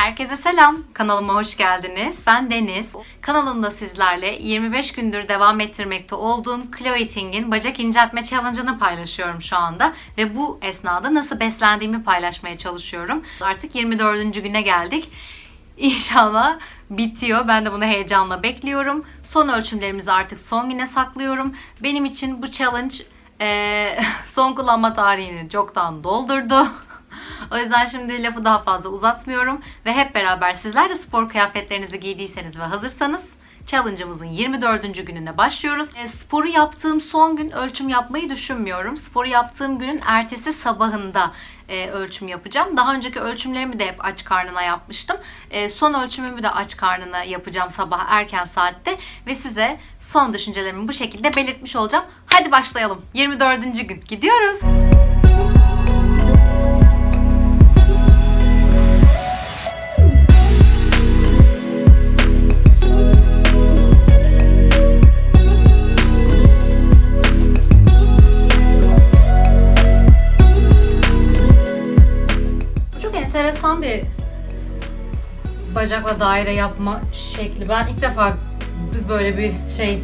Herkese selam. Kanalıma hoş geldiniz. Ben Deniz. Kanalımda sizlerle 25 gündür devam ettirmekte olduğum Chloe Ting'in bacak inceltme challenge'ını paylaşıyorum şu anda. Ve bu esnada nasıl beslendiğimi paylaşmaya çalışıyorum. Artık 24. güne geldik. İnşallah bitiyor. Ben de bunu heyecanla bekliyorum. Son ölçümlerimizi artık son güne saklıyorum. Benim için bu challenge eee, son kullanma tarihini çoktan doldurdu. O yüzden şimdi lafı daha fazla uzatmıyorum ve hep beraber sizler de spor kıyafetlerinizi giydiyseniz ve hazırsanız challenge'ımızın 24. gününe başlıyoruz. E, sporu yaptığım son gün ölçüm yapmayı düşünmüyorum. Sporu yaptığım günün ertesi sabahında e, ölçüm yapacağım. Daha önceki ölçümlerimi de hep aç karnına yapmıştım. E, son ölçümümü de aç karnına yapacağım sabah erken saatte ve size son düşüncelerimi bu şekilde belirtmiş olacağım. Hadi başlayalım. 24. gün gidiyoruz. Bacakla daire yapma şekli. Ben ilk defa böyle bir şey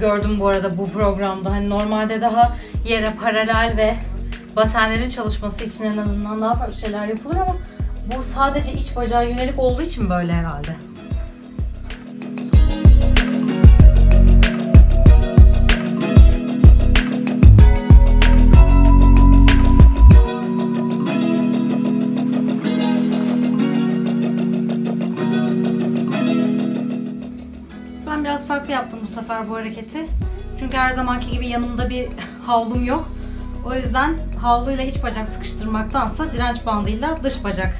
gördüm bu arada bu programda. Hani normalde daha yere paralel ve basenlerin çalışması için en azından daha farklı şeyler yapılır ama bu sadece iç bacağa yönelik olduğu için böyle herhalde. Farklı yaptım bu sefer bu hareketi. Çünkü her zamanki gibi yanımda bir havlum yok. O yüzden havluyla iç bacak sıkıştırmaktansa direnç bandıyla dış bacak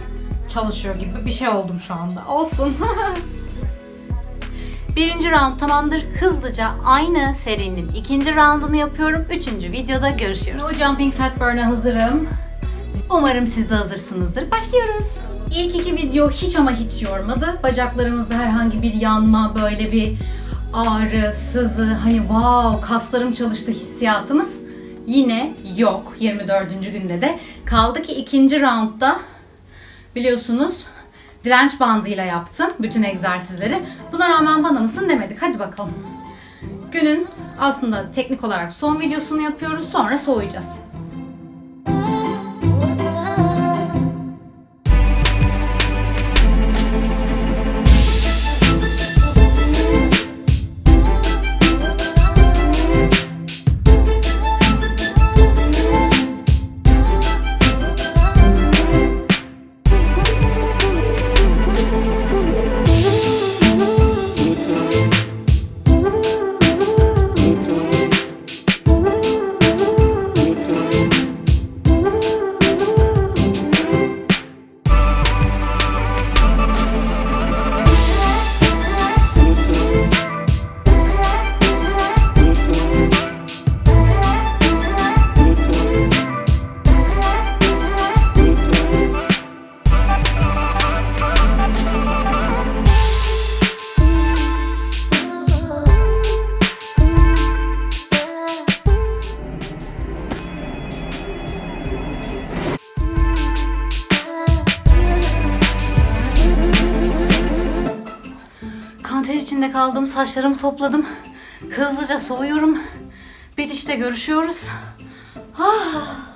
çalışıyor gibi bir şey oldum şu anda. Olsun. Birinci round tamamdır. Hızlıca aynı serinin ikinci roundunu yapıyorum. Üçüncü videoda görüşüyoruz. No Jumping Fat Burn'a hazırım. Umarım siz de hazırsınızdır. Başlıyoruz. İlk iki video hiç ama hiç yormadı. Bacaklarımızda herhangi bir yanma, böyle bir ağrı, sızı, hani wow kaslarım çalıştı hissiyatımız yine yok 24. günde de. Kaldı ki ikinci roundda biliyorsunuz direnç bandıyla yaptım bütün egzersizleri. Buna rağmen bana mısın demedik. Hadi bakalım. Günün aslında teknik olarak son videosunu yapıyoruz. Sonra soğuyacağız. Kaldığım saçlarımı topladım. Hızlıca soğuyorum. Bitişte görüşüyoruz. Ah.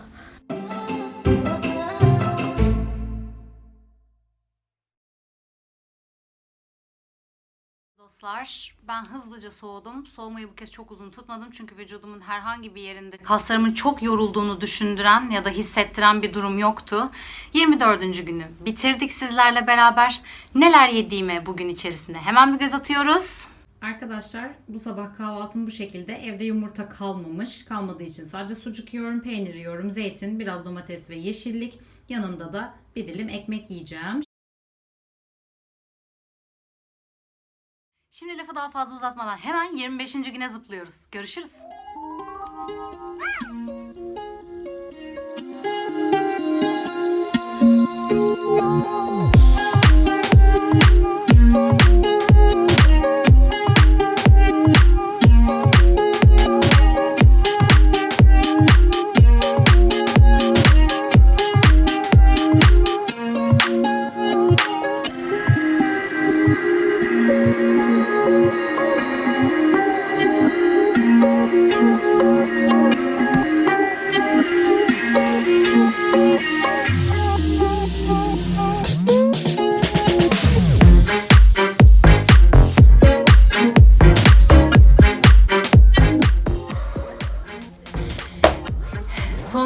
Dostlar ben hızlıca soğudum. Soğumayı bu kez çok uzun tutmadım çünkü vücudumun herhangi bir yerinde kaslarımın çok yorulduğunu düşündüren ya da hissettiren bir durum yoktu. 24. günü bitirdik sizlerle beraber. Neler yediğime bugün içerisinde hemen bir göz atıyoruz. Arkadaşlar bu sabah kahvaltım bu şekilde. Evde yumurta kalmamış. Kalmadığı için sadece sucuk yiyorum, peynir yiyorum, zeytin, biraz domates ve yeşillik. Yanında da bir dilim ekmek yiyeceğim. Şimdi lafı daha fazla uzatmadan hemen 25. güne zıplıyoruz. Görüşürüz.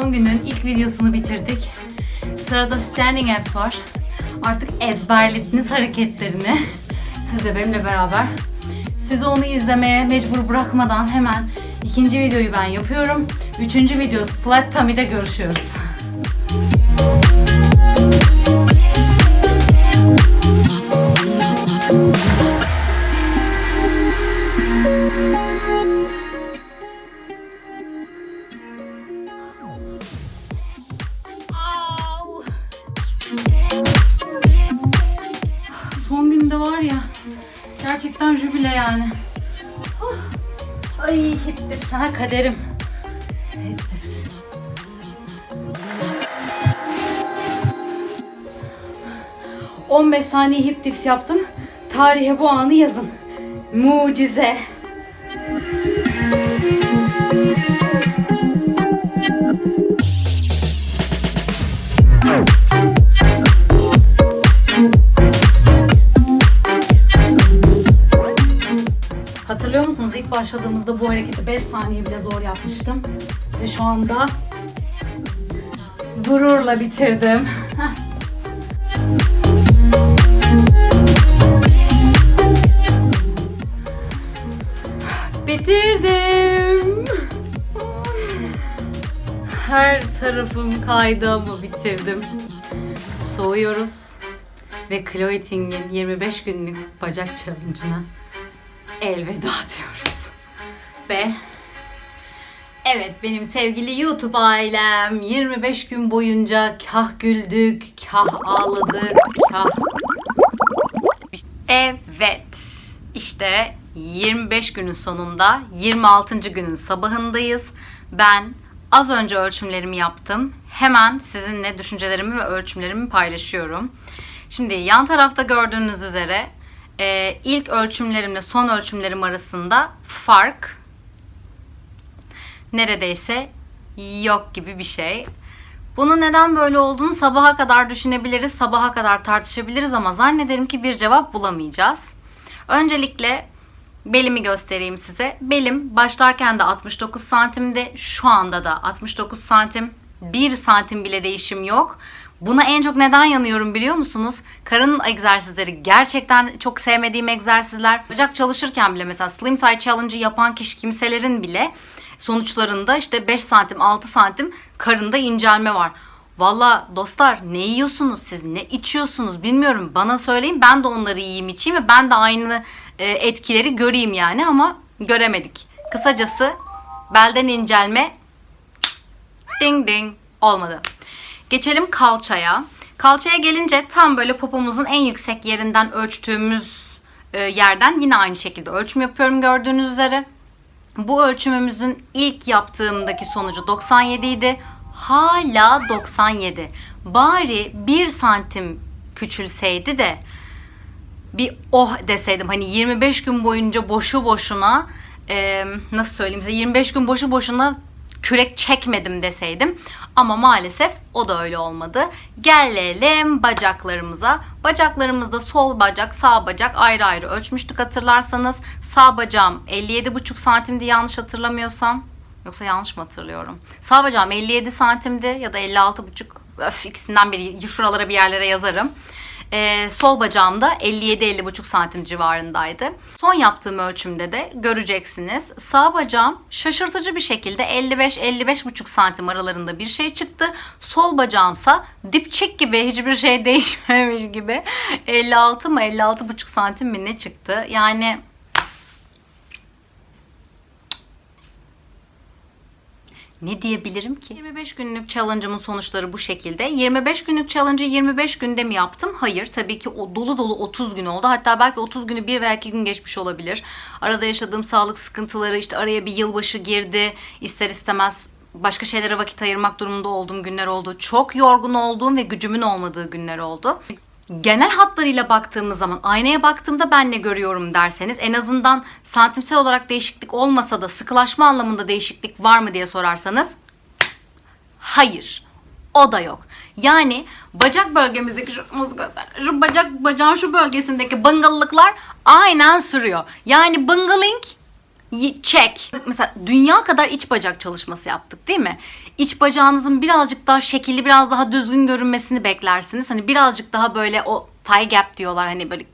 Son günün ilk videosunu bitirdik. Sırada standing abs var. Artık ezberlediniz hareketlerini. Siz de benimle beraber. Sizi onu izlemeye mecbur bırakmadan hemen ikinci videoyu ben yapıyorum. Üçüncü video flat tummy'de görüşüyoruz. Gerçekten jübile yani. Oh. Ay hip dips ha kaderim. Hip dips. ...15 saniye hip dips yaptım. Tarihe bu anı yazın. Mucize. Başladığımızda bu hareketi 5 saniye bile zor yapmıştım. Ve şu anda gururla bitirdim. bitirdim. Her tarafım kaydı ama bitirdim. Soğuyoruz ve Chloe Ting'in 25 günlük bacak challenge'ına elveda diyoruz. Ve evet benim sevgili YouTube ailem 25 gün boyunca kah güldük, kah ağladık, kah... Evet işte 25 günün sonunda 26. günün sabahındayız. Ben az önce ölçümlerimi yaptım. Hemen sizinle düşüncelerimi ve ölçümlerimi paylaşıyorum. Şimdi yan tarafta gördüğünüz üzere e, ilk ölçümlerimle son ölçümlerim arasında fark neredeyse yok gibi bir şey. Bunun neden böyle olduğunu sabaha kadar düşünebiliriz, sabaha kadar tartışabiliriz ama zannederim ki bir cevap bulamayacağız. Öncelikle belimi göstereyim size. Belim başlarken de 69 santimdi, şu anda da 69 santim. 1 santim bile değişim yok. Buna en çok neden yanıyorum biliyor musunuz? Karın egzersizleri gerçekten çok sevmediğim egzersizler. Bacak çalışırken bile mesela Slim Thigh Challenge'ı yapan kişi kimselerin bile sonuçlarında işte 5 santim 6 santim karında incelme var. Valla dostlar ne yiyorsunuz siz ne içiyorsunuz bilmiyorum bana söyleyin ben de onları yiyeyim içeyim ve ben de aynı e, etkileri göreyim yani ama göremedik. Kısacası belden incelme ding ding olmadı. Geçelim kalçaya. Kalçaya gelince tam böyle popomuzun en yüksek yerinden ölçtüğümüz e, yerden yine aynı şekilde ölçüm yapıyorum gördüğünüz üzere. Bu ölçümümüzün ilk yaptığımdaki sonucu 97 idi. Hala 97. Bari 1 santim küçülseydi de bir oh deseydim hani 25 gün boyunca boşu boşuna e, nasıl söyleyeyim size 25 gün boşu boşuna kürek çekmedim deseydim. Ama maalesef o da öyle olmadı. Gelelim bacaklarımıza. Bacaklarımızda sol bacak, sağ bacak ayrı ayrı ölçmüştük hatırlarsanız. Sağ bacağım 57,5 santimdi yanlış hatırlamıyorsam. Yoksa yanlış mı hatırlıyorum? Sağ bacağım 57 santimdi ya da 56,5. Öf ikisinden biri şuralara bir yerlere yazarım. Ee, sol bacağım da 57-50,5 santim civarındaydı. Son yaptığım ölçümde de göreceksiniz. Sağ bacağım şaşırtıcı bir şekilde 55-55,5 santim aralarında bir şey çıktı. Sol bacağımsa dipçik gibi hiçbir şey değişmemiş gibi 56 mı 56,5 santim mi ne çıktı. Yani Ne diyebilirim ki? 25 günlük challenge'ımın sonuçları bu şekilde. 25 günlük challenge'ı 25 günde mi yaptım? Hayır. Tabii ki o dolu dolu 30 gün oldu. Hatta belki 30 günü bir veya iki gün geçmiş olabilir. Arada yaşadığım sağlık sıkıntıları, işte araya bir yılbaşı girdi. İster istemez başka şeylere vakit ayırmak durumunda olduğum günler oldu. Çok yorgun olduğum ve gücümün olmadığı günler oldu. Genel hatlarıyla baktığımız zaman aynaya baktığımda ben ne görüyorum derseniz en azından santimsel olarak değişiklik olmasa da sıkılaşma anlamında değişiklik var mı diye sorarsanız hayır. O da yok. Yani bacak bölgemizdeki şu, şu bacak bacağın şu bölgesindeki bıngıllıklar aynen sürüyor. Yani bıngıling check. Mesela dünya kadar iç bacak çalışması yaptık değil mi? İç bacağınızın birazcık daha şekilli, biraz daha düzgün görünmesini beklersiniz. Hani birazcık daha böyle o thigh gap diyorlar hani böyle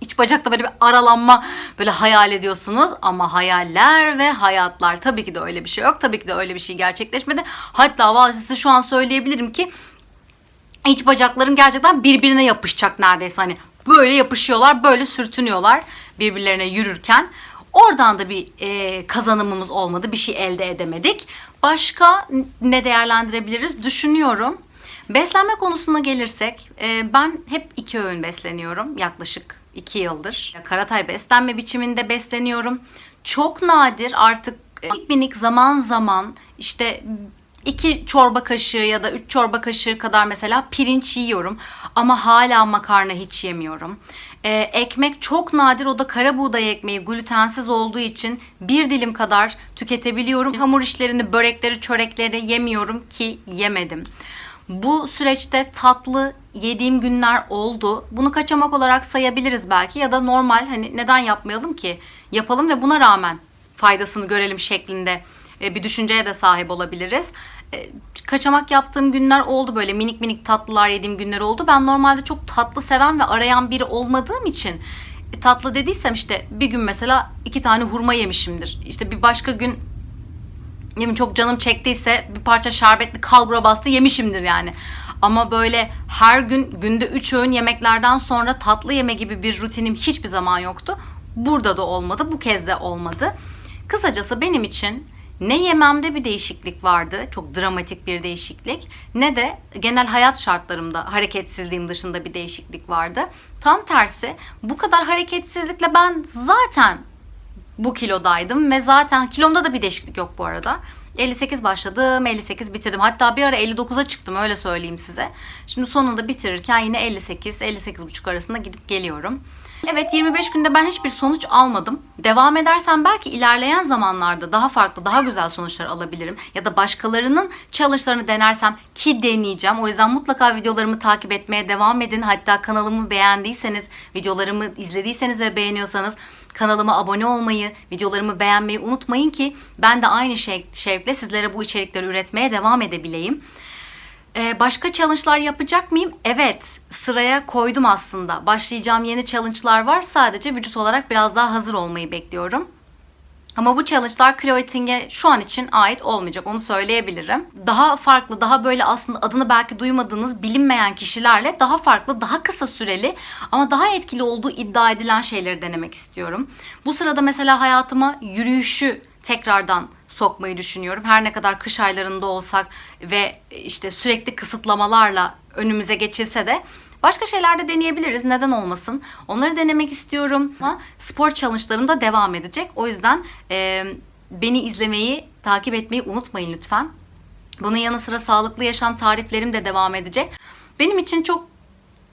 iç bacakta böyle bir aralanma böyle hayal ediyorsunuz ama hayaller ve hayatlar tabii ki de öyle bir şey yok. Tabii ki de öyle bir şey gerçekleşmedi. Hatta vallahi şu an söyleyebilirim ki iç bacaklarım gerçekten birbirine yapışacak neredeyse hani böyle yapışıyorlar böyle sürtünüyorlar birbirlerine yürürken oradan da bir e, kazanımımız olmadı. Bir şey elde edemedik. Başka ne değerlendirebiliriz? Düşünüyorum. Beslenme konusuna gelirsek e, ben hep iki öğün besleniyorum yaklaşık iki yıldır. Karatay beslenme biçiminde besleniyorum. Çok nadir artık e, minik minik zaman zaman işte iki çorba kaşığı ya da üç çorba kaşığı kadar mesela pirinç yiyorum ama hala makarna hiç yemiyorum. Ee, ekmek çok nadir o da kara buğday ekmeği glutensiz olduğu için bir dilim kadar tüketebiliyorum. Hamur işlerini, börekleri, çörekleri yemiyorum ki yemedim. Bu süreçte tatlı yediğim günler oldu. Bunu kaçamak olarak sayabiliriz belki ya da normal hani neden yapmayalım ki? Yapalım ve buna rağmen faydasını görelim şeklinde e, bir düşünceye de sahip olabiliriz. E, Kaçamak yaptığım günler oldu böyle minik minik tatlılar yediğim günler oldu. Ben normalde çok tatlı seven ve arayan biri olmadığım için e, tatlı dediysem işte bir gün mesela iki tane hurma yemişimdir. İşte bir başka gün yemin çok canım çektiyse bir parça şerbetli kalbura bastı yemişimdir yani. Ama böyle her gün günde 3 öğün yemeklerden sonra tatlı yeme gibi bir rutinim hiçbir zaman yoktu. Burada da olmadı, bu kez de olmadı. Kısacası benim için ne yememde bir değişiklik vardı, çok dramatik bir değişiklik, ne de genel hayat şartlarımda hareketsizliğim dışında bir değişiklik vardı. Tam tersi bu kadar hareketsizlikle ben zaten bu kilodaydım ve zaten kilomda da bir değişiklik yok bu arada. 58 başladım, 58 bitirdim. Hatta bir ara 59'a çıktım öyle söyleyeyim size. Şimdi sonunda bitirirken yine 58, 58,5 arasında gidip geliyorum. Evet 25 günde ben hiçbir sonuç almadım. Devam edersem belki ilerleyen zamanlarda daha farklı, daha güzel sonuçlar alabilirim. Ya da başkalarının challenge'larını denersem ki deneyeceğim. O yüzden mutlaka videolarımı takip etmeye devam edin. Hatta kanalımı beğendiyseniz, videolarımı izlediyseniz ve beğeniyorsanız Kanalıma abone olmayı, videolarımı beğenmeyi unutmayın ki ben de aynı şev- şevkle sizlere bu içerikleri üretmeye devam edebileyim. Ee, başka challenge'lar yapacak mıyım? Evet, sıraya koydum aslında. Başlayacağım yeni challenge'lar var. Sadece vücut olarak biraz daha hazır olmayı bekliyorum. Ama bu challenge'lar Chloe Ting'e şu an için ait olmayacak onu söyleyebilirim. Daha farklı, daha böyle aslında adını belki duymadığınız bilinmeyen kişilerle daha farklı, daha kısa süreli ama daha etkili olduğu iddia edilen şeyleri denemek istiyorum. Bu sırada mesela hayatıma yürüyüşü tekrardan sokmayı düşünüyorum. Her ne kadar kış aylarında olsak ve işte sürekli kısıtlamalarla önümüze geçilse de Başka şeyler de deneyebiliriz. Neden olmasın? Onları denemek istiyorum. Ama spor challenge'larım da devam edecek. O yüzden e, beni izlemeyi, takip etmeyi unutmayın lütfen. Bunun yanı sıra sağlıklı yaşam tariflerim de devam edecek. Benim için çok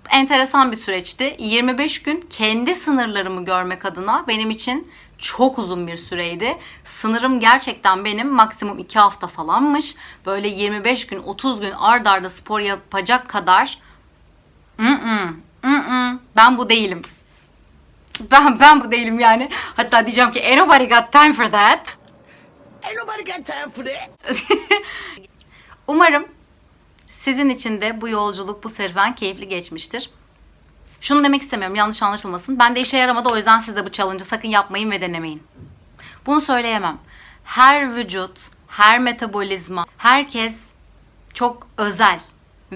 enteresan bir süreçti. 25 gün kendi sınırlarımı görmek adına benim için çok uzun bir süreydi. Sınırım gerçekten benim maksimum 2 hafta falanmış. Böyle 25 gün 30 gün ard arda spor yapacak kadar Mm-mm, mm-mm. ben bu değilim. Ben ben bu değilim yani. Hatta diyeceğim ki ain't nobody got time for that. Ain't nobody got time for that. Umarım sizin için de bu yolculuk, bu serüven keyifli geçmiştir. Şunu demek istemiyorum, yanlış anlaşılmasın. Ben de işe yaramadı o yüzden siz de bu challenge'ı sakın yapmayın ve denemeyin. Bunu söyleyemem. Her vücut, her metabolizma, herkes çok özel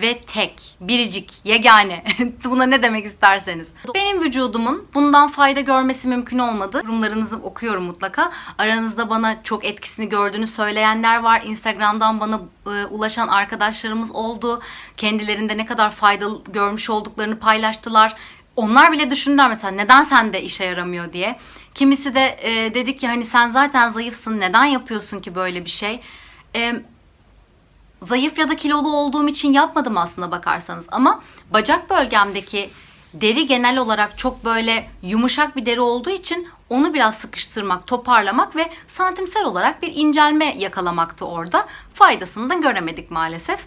ve tek, biricik, yegane. Buna ne demek isterseniz. Benim vücudumun bundan fayda görmesi mümkün olmadı. Yorumlarınızı okuyorum mutlaka. Aranızda bana çok etkisini gördüğünü söyleyenler var. Instagram'dan bana e, ulaşan arkadaşlarımız oldu. Kendilerinde ne kadar faydalı görmüş olduklarını paylaştılar. Onlar bile düşündüler mesela neden sende işe yaramıyor diye. Kimisi de e, dedi ki hani sen zaten zayıfsın neden yapıyorsun ki böyle bir şey? E, zayıf ya da kilolu olduğum için yapmadım aslında bakarsanız. Ama bacak bölgemdeki deri genel olarak çok böyle yumuşak bir deri olduğu için onu biraz sıkıştırmak, toparlamak ve santimsel olarak bir incelme yakalamaktı orada. Faydasını da göremedik maalesef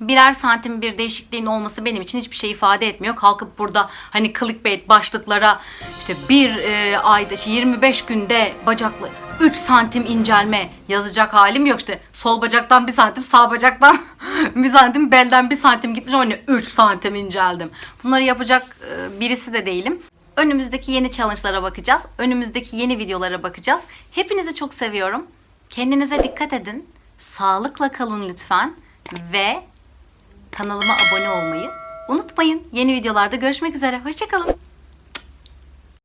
birer santim bir değişikliğin olması benim için hiçbir şey ifade etmiyor. Kalkıp burada hani clickbait başlıklara işte bir e, ayda işte 25 günde bacaklı 3 santim incelme yazacak halim yok işte sol bacaktan bir santim sağ bacaktan bir santim belden bir santim gitmiş ama hani 3 santim inceldim. Bunları yapacak e, birisi de değilim. Önümüzdeki yeni challenge'lara bakacağız. Önümüzdeki yeni videolara bakacağız. Hepinizi çok seviyorum. Kendinize dikkat edin. Sağlıkla kalın lütfen. Ve kanalıma abone olmayı unutmayın. Yeni videolarda görüşmek üzere. Hoşçakalın.